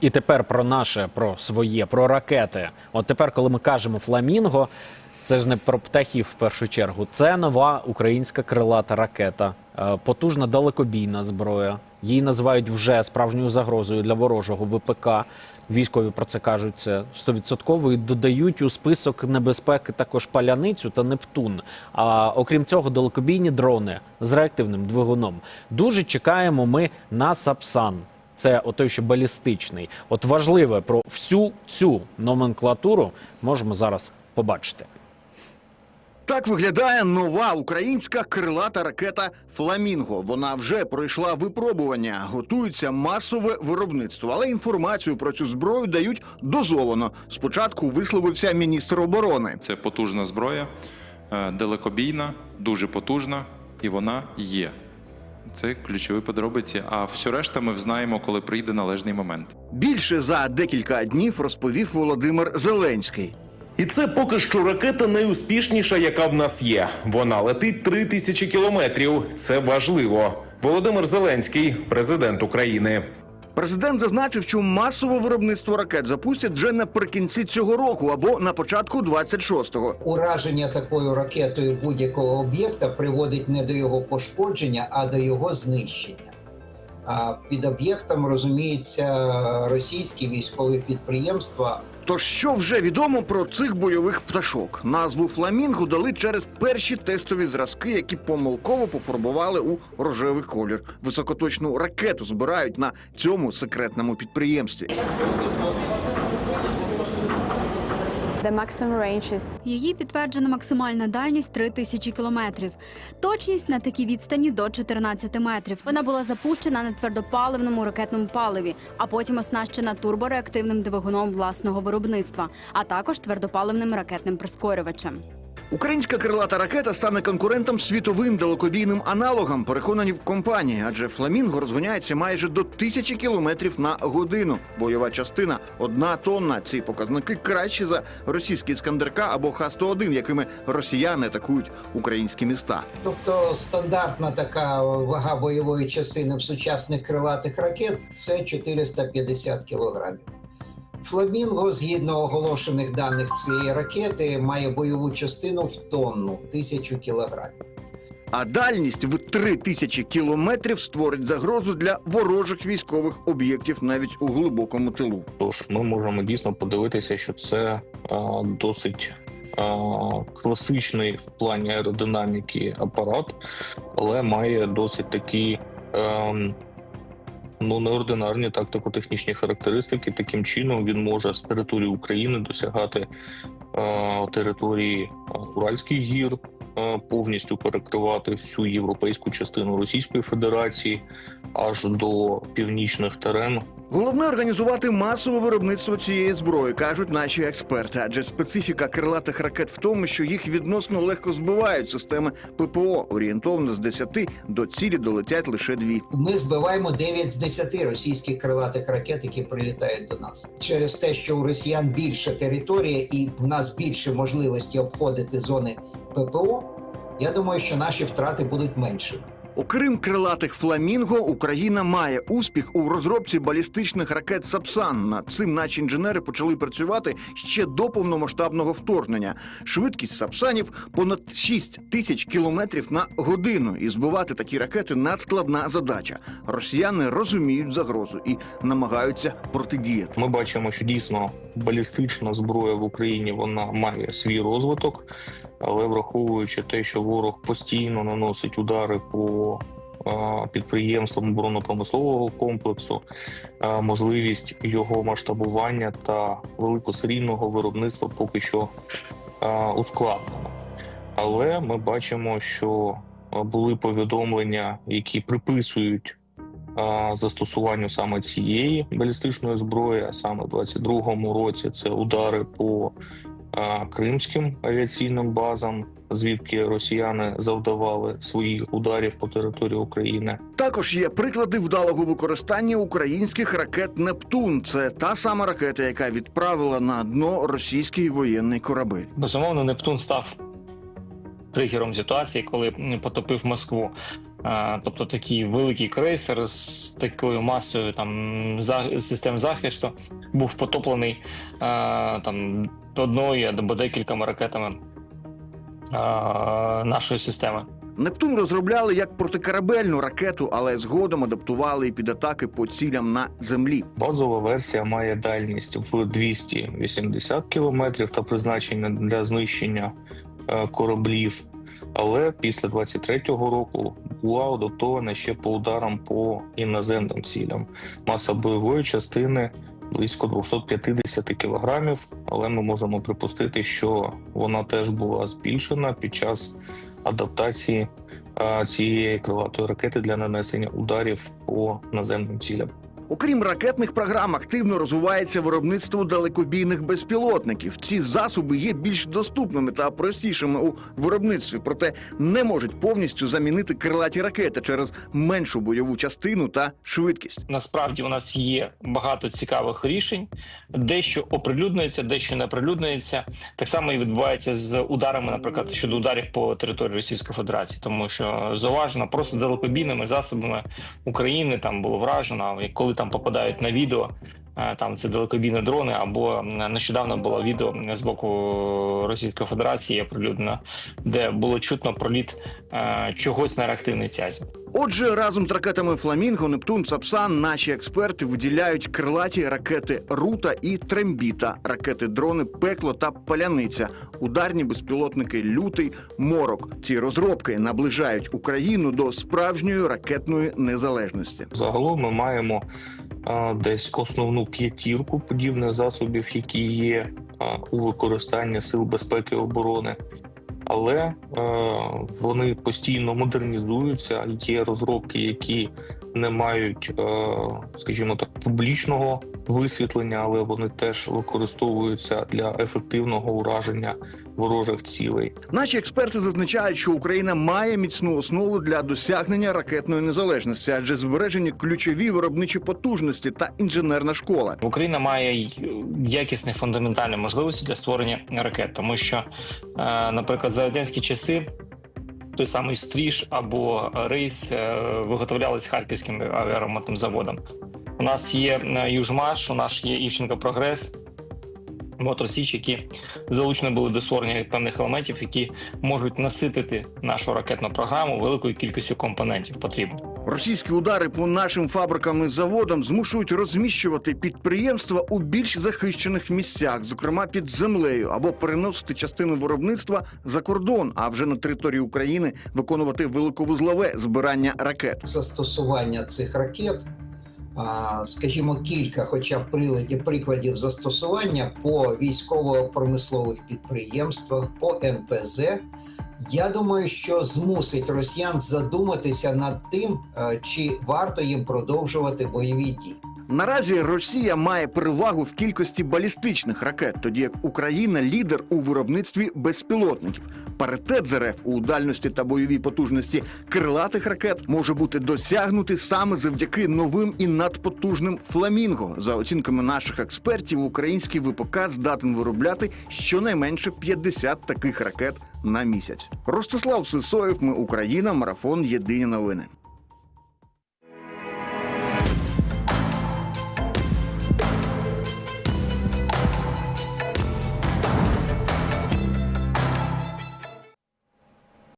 І тепер про наше, про своє, про ракети. От тепер, коли ми кажемо фламінго, це ж не про птахів в першу чергу. Це нова українська крилата ракета, е, потужна далекобійна зброя. Її називають вже справжньою загрозою для ворожого ВПК. Військові про це кажуть це стовідсотково і додають у список небезпеки також паляницю та Нептун. А окрім цього, далекобійні дрони з реактивним двигуном. Дуже чекаємо ми на Сапсан. Це отой, що балістичний. От важливе про всю цю номенклатуру можемо зараз побачити. Так виглядає нова українська крилата ракета Фламінго. Вона вже пройшла випробування, готується масове виробництво. Але інформацію про цю зброю дають дозовано. Спочатку висловився міністр оборони. Це потужна зброя, е, далекобійна, дуже потужна, і вона є. Це ключові подробиці. А все решта ми взнаємо, коли прийде належний момент. Більше за декілька днів розповів Володимир Зеленський. І це поки що ракета найуспішніша, яка в нас є. Вона летить три тисячі кілометрів. Це важливо. Володимир Зеленський, президент України. Президент зазначив, що масове виробництво ракет запустять вже наприкінці цього року або на початку 26-го. Ураження такою ракетою будь-якого об'єкта приводить не до його пошкодження, а до його знищення. А під об'єктом розуміється російські військові підприємства. Тож що вже відомо про цих бойових пташок? Назву фламінго дали через перші тестові зразки, які помилково пофарбували у рожевий колір. Високоточну ракету збирають на цьому секретному підприємстві. Її підтверджена максимальна дальність 3000 кілометрів. Точність на такій відстані до 14 метрів. Вона була запущена на твердопаливному ракетному паливі, а потім оснащена турбореактивним двигуном власного виробництва, а також твердопаливним ракетним прискорювачем. Українська крилата ракета стане конкурентом світовим далекобійним аналогам, переконані в компанії, адже фламінго розгоняється майже до тисячі кілометрів на годину. Бойова частина одна тонна. Ці показники кращі за російські Іскандерка або Х-101, якими росіяни атакують українські міста. Тобто стандартна така вага бойової частини в сучасних крилатих ракет це 450 кілограмів. Фламінго, згідно оголошених даних цієї ракети, має бойову частину в тонну тисячу кілограмів. А дальність в три тисячі кілометрів створить загрозу для ворожих військових об'єктів навіть у глибокому тилу. Тож ми можемо дійсно подивитися, що це е, досить е, класичний в плані аеродинаміки апарат, але має досить такі е, ну, неординарні тактико-технічні характеристики. Таким чином він може з території України досягати території е, Уральських гір. е, Повністю перекривати всю європейську частину Російської Федерації аж до північних терен Головне організувати масове виробництво цієї зброї, кажуть наші експерти. Адже специфіка крилатих ракет в тому, що їх відносно легко збивають системи ППО. Орієнтовно з 10 до цілі долетять лише дві. Ми збиваємо 9 з 10 російських крилатих ракет, які прилітають до нас. Через те, що у росіян більша територія і в нас більше можливості обходити зони ППО, я думаю, що наші втрати будуть меншими. Окрім крилатих фламінго, Україна має успіх у розробці балістичних ракет Сапсан. Над цим наші інженери почали працювати ще до повномасштабного вторгнення. Швидкість сапсанів понад 6 тисяч кілометрів на годину. І збивати такі ракети надскладна задача. Росіяни розуміють загрозу і намагаються протидіяти. Ми бачимо, що дійсно балістична зброя в Україні вона має свій розвиток, але враховуючи те, що ворог постійно наносить удари по е, підприємствам оборонно-промислового комплексу, е, можливість його масштабування та великосерійного виробництва поки що е, ускладнено. Але ми бачимо, що були повідомлення, які приписують застосуванню саме цієї балістичної зброї, а саме в 22-му році це удари по кримським авіаційним базам, звідки росіяни завдавали своїх ударів по території України. Також є приклади вдалого використання українських ракет Нептун. Це та сама ракета, яка відправила на дно російський воєнний корабель. Безумовно, Нептун став тригером ситуації, коли потопив Москву. Тобто такий великий крейсер з такою масою там за- систем захисту був потоплений там одною або декількома ракетами е, нашої системи. Нептун розробляли як протикорабельну ракету, але згодом адаптували і під атаки по цілям на землі. Базова версія має дальність в 280 кілометрів та призначення для знищення е, кораблів. Але після 23-го року була адаптована ще по ударам по іноземним цілям. Маса бойової частини близько 250 кілограмів, але ми можемо припустити, що вона теж була збільшена під час адаптації цієї крилатої ракети для нанесення ударів по наземним цілям. Окрім ракетних програм, активно розвивається виробництво далекобійних безпілотників. Ці засоби є більш доступними та простішими у виробництві, проте не можуть повністю замінити крилаті ракети через меншу бойову частину та швидкість. Насправді у нас є багато цікавих рішень, дещо оприлюднюється, дещо не оприлюднюється. Так само і відбувається з ударами, наприклад, щодо ударів по території Російської Федерації, тому що зауважено просто далекобійними засобами України там було вражено, коли там попадають на відео. Е, Там це далекобійні дрони, або нещодавно було відео з боку Російської Федерації оприлюднено, де було чутно проліт е, чогось на реактивній цязі. Отже, разом з ракетами Фламінго, Нептун, Сапсан наші експерти виділяють крилаті ракети Рута і Трембіта, ракети дрони Пекло та Паляниця, ударні безпілотники Лютий Морок. Ці розробки наближають Україну до справжньої ракетної незалежності. Загалом ми маємо десь основну п'ятірку подібних засобів, які є у використанні сил безпеки і оборони. Але е, вони постійно модернізуються. Є розробки, які не мають, е, скажімо так, публічного висвітлення, але вони теж використовуються для ефективного ураження ворожих цілей. Наші експерти зазначають, що Україна має міцну основу для досягнення ракетної незалежності, адже збережені ключові виробничі потужності та інженерна школа. Україна має якісні фундаментальні можливості для створення ракет, тому що, е, наприклад, за радянські часи. Той самий стріж або рейс е, виготовлялись харківським авіаромонтним заводом. У нас є е, Южмаш, у нас є Івченко Прогрес, Мотор Січ, які залучені були до створення певних елементів, які можуть наситити нашу ракетну програму великою кількістю компонентів потрібно. Російські удари по нашим фабрикам і заводам змушують розміщувати підприємства у більш захищених місцях, зокрема під землею, або переносити частину виробництва за кордон, а вже на території України виконувати великовузлове збирання ракет. застосування цих ракет, скажімо, кілька, хоча б прикладів застосування по військово-промислових підприємствах, по НПЗ. Я думаю, що змусить росіян задуматися над тим, е, чи варто їм продовжувати бойові дії. Наразі Росія має перевагу в кількості балістичних ракет, тоді як Україна лідер у виробництві безпілотників. Паритет з РФ у дальності та бойовій потужності крилатих ракет може бути досягнутий саме завдяки новим і надпотужним фламінго. За оцінками наших експертів, український ВПК здатен виробляти щонайменше 50 таких ракет на місяць. Ростислав Сисоєв, ми Україна, марафон Єдині новини.